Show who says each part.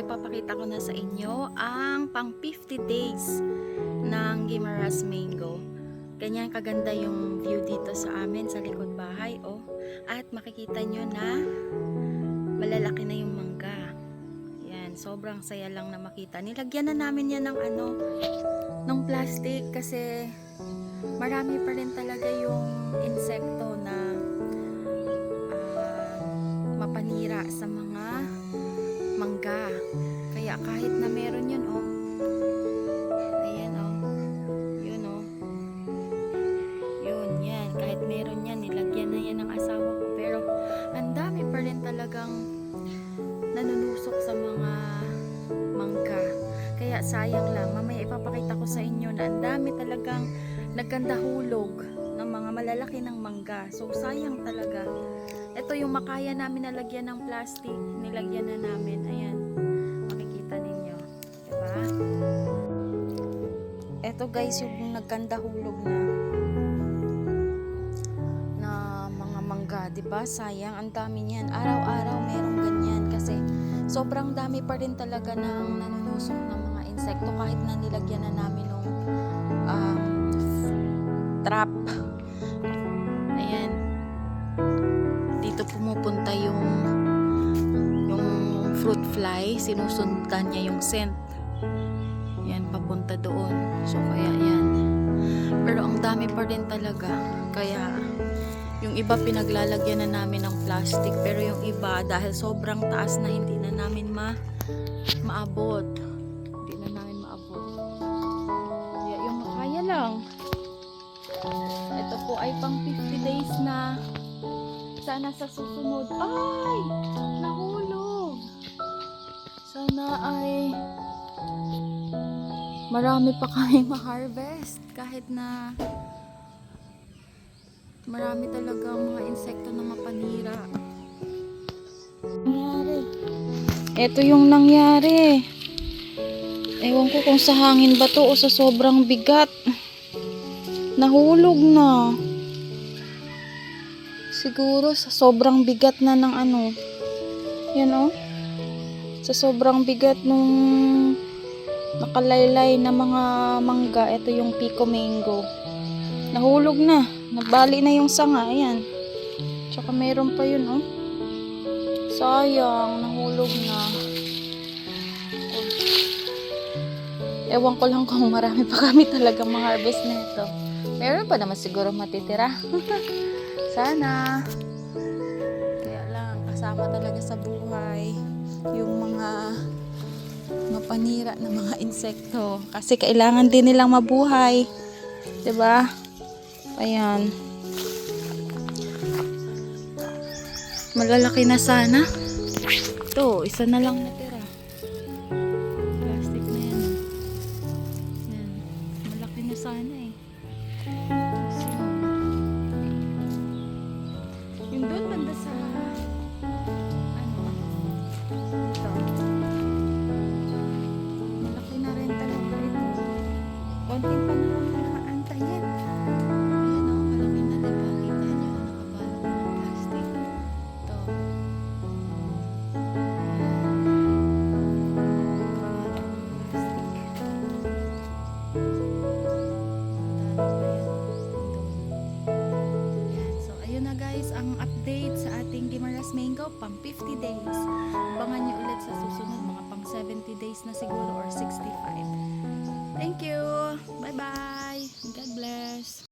Speaker 1: ipapakita ko na sa inyo ang pang 50 days ng Gimaras Mango. Ganyan kaganda yung view dito sa amin sa likod bahay, oh. At makikita nyo na malalaki na yung mangga. Yan, sobrang saya lang na makita. Nilagyan na namin yan ng ano, ng plastic kasi marami pa rin talaga yung insekto na ah, mapanira sa mga. Kaya kahit na meron yun, oh. Ayan, oh. Yun, oh. Yun, yan. Kahit meron yan, nilagyan na yan ng asawa ko. Pero, ang dami pa rin talagang nanunusok sa mga mangga. Kaya sayang lang. Mamaya ipapakita ko sa inyo na ang dami talagang nagkandahulog ng mga malalaki ng mangga. So, sayang talaga. Ito yung makaya namin nalagyan ng plastic. Nilagyan na namin. Ayan. Ito guys yung nagkandahulog na na mga mangga, 'di ba? Sayang, ang dami niyan. Araw-araw merong ganyan kasi sobrang dami pa rin talaga ng nanunusok ng mga insekto kahit na nilagyan na namin ng um, trap. Ayan. Dito pumupunta yung yung fruit fly, sinusundan niya yung scent. Yan, papunta doon. So, kaya yan. Pero ang dami pa rin talaga. Kaya, yung iba pinaglalagyan na namin ng plastic. Pero yung iba, dahil sobrang taas na, hindi na namin ma maabot. Hindi na namin maabot. Kaya yung makaya lang. Ito po ay pang 50 days na. Sana sa susunod. Ay! Nahulog! Sana ay marami pa kami ma-harvest kahit na marami talaga mga insekto na mapanira. Nangyari. Ito yung nangyari. Ewan ko kung sa hangin ba to o sa sobrang bigat. Nahulog na. Siguro sa sobrang bigat na ng ano. Yan oh. Sa sobrang bigat nung nakalaylay na mga mangga. Ito yung pico mango. Nahulog na. Nagbali na yung sanga. Ayan. Tsaka meron pa yun, oh. Sayang. Nahulog na. Ewan ko lang kung marami pa kami talaga ma-harvest nito. Meron pa naman siguro matitira. Sana. Kaya lang, kasama talaga sa buhay yung mga mapanira na mga insekto. Kasi kailangan din nilang mabuhay. 'Di ba? Ayan. Malalaki na sana. Ito, isa na lang natira. Plastic na yan. Yan. Malaki na sana eh. Mango pang 50 days. Abangan nyo ulit sa susunod mga pang 70 days na siguro or 65. Thank you! Bye-bye! God bless!